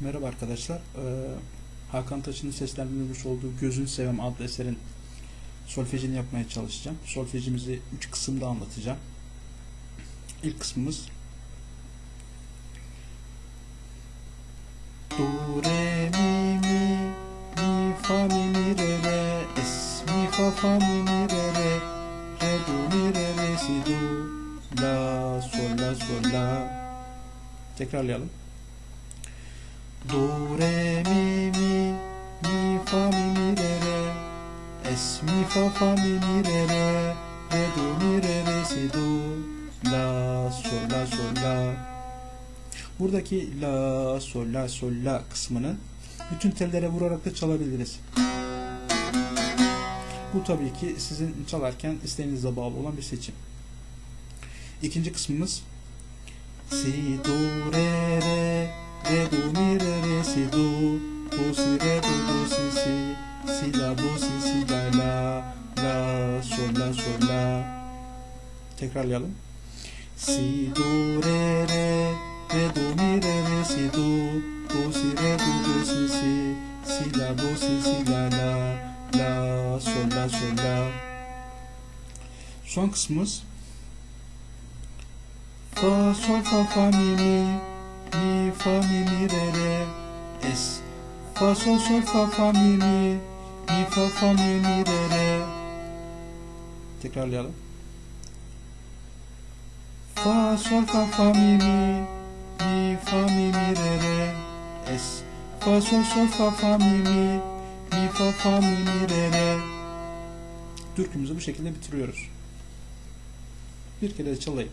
Merhaba arkadaşlar. Ee, Hakan Taş'ın seslendirilmiş olduğu Gözün Sevem adlı eserin solfejini yapmaya çalışacağım. Solfejimizi üç kısımda anlatacağım. İlk kısmımız Do, re, mi, mi, mi, fa, mi, mi, re, re, es, mi, fa, fa, mi, mi, re, re, re, do, mi, re, re, si, do, la, sol, la, sol, la. Tekrarlayalım. Do, re, mi, mi, mi, fa, mi, mi, re, re. Es, mi, fa, fa, mi, mi, re, re. Re, do, mi, re, re, si, do. La, sol, la, sol, la. Buradaki la, sol, la, sol, la kısmını bütün tellere vurarak da çalabiliriz. Bu tabii ki sizin çalarken isteğinize bağlı olan bir seçim. İkinci kısmımız Si, do, re, re, re, do, mi, si, do, do, si, re, do, do, si, si, si, la, do, si, si, la, la, la, sol, la, sol, la. Tekrarlayalım. Si, do, re, re, re, do, mi, re, re, si, do, do, si, re, do, do, si, si, si, la, do, si, si, la, la, la, sol, la, sol, la. Son kısmımız Fa, sol, fa, fa, mi, mi, mi, fa, mi, mi, re, re, es. Fa, sol, sol, fa, fa, mi, mi, mi, fa, fa, mi, mi, re, re. Tekrarlayalım. Fa, sol, fa, fa, mi, mi, mi, fa, mi, mi, re, re, es. Fa, sol, sol, fa, fa, mi, mi, mi, fa, fa, mi, mi, re, re. Türkümüzü bu şekilde bitiriyoruz. Bir kere çalayım.